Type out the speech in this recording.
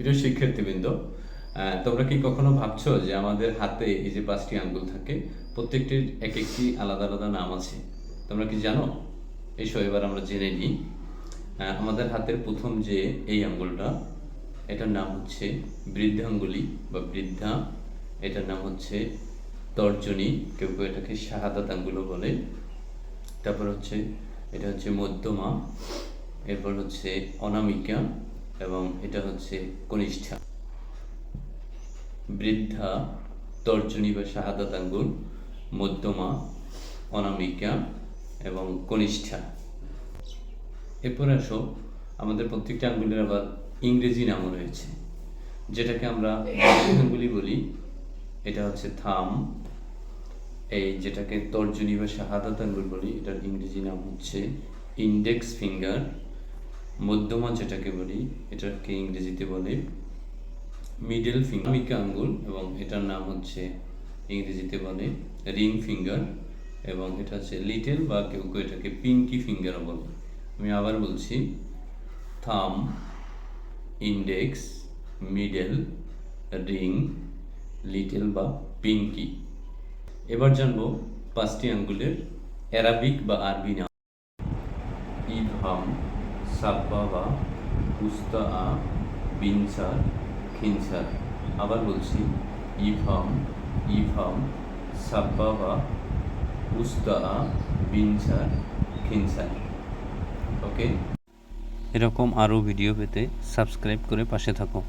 প্রিয় শিক্ষার্থীবৃন্দ তোমরা কি কখনো ভাবছ যে আমাদের হাতে এই যে পাঁচটি আঙ্গুল থাকে, প্রত্যেকটির এক একটি আলাদা আলাদা নাম আছে? তোমরা কি জানো? এসো, এবার আমরা জেনে নিই। আমাদের হাতের প্রথম যে এই আঙ্গুলটা, এটার নাম হচ্ছে বৃদ্ধাঙ্গুলি বা বৃদ্ধা। এটার নাম হচ্ছে তর্জনী, কেউ কেউ এটাকে শাহাদাত আঙ্গুলও বলে। তারপর হচ্ছে, এটা হচ্ছে মধ্যমা, এরপর হচ্ছে অনামিকা এবং এটা হচ্ছে কনিষ্ঠা। বৃদ্ধা, তর্জনী বা শাহাদাত মধ্যমা, অনামিকা এবং কনিষ্ঠা। এরপর আসো, আমাদের প্রত্যেকটা আঙ্গুলের আবার ইংরেজি নামও রয়েছে। যেটাকে আমরা আঙ্গুলি বলি, এটা হচ্ছে থাম। এই যেটাকে তর্জনী বা শাহাদাত বলি, এটার ইংরেজি নাম হচ্ছে ইন্ডেক্স ফিঙ্গার মধ্যমা যেটাকে বলি, এটাকে ইংরেজিতে বলে মিডল ফিঙ্গার আঙ্গুল এবং এটার নাম হচ্ছে ইংরেজিতে বলে রিং ফিঙ্গার এবং এটা হচ্ছে লিটল বা কেউ কেউ এটাকে পিঙ্কি ফিঙ্গারও বলে। আমি আবার বলছি থাম ইন্ডেক্স মিডল রিং লিটল বা পিঙ্কি এবার জানব পাঁচটি আঙ্গুলের অ্যারাবিক বা আরবি নাম ইবহাম সাব্বাবা উস্তা আ বিনসার, খিনসার। আবার বলছি ইফাম ইফাম সাব্বাবা উস্তা আ বিনসার, খিনসার। ওকে এরকম আরও ভিডিও পেতে সাবস্ক্রাইব করে পাশে থাকো।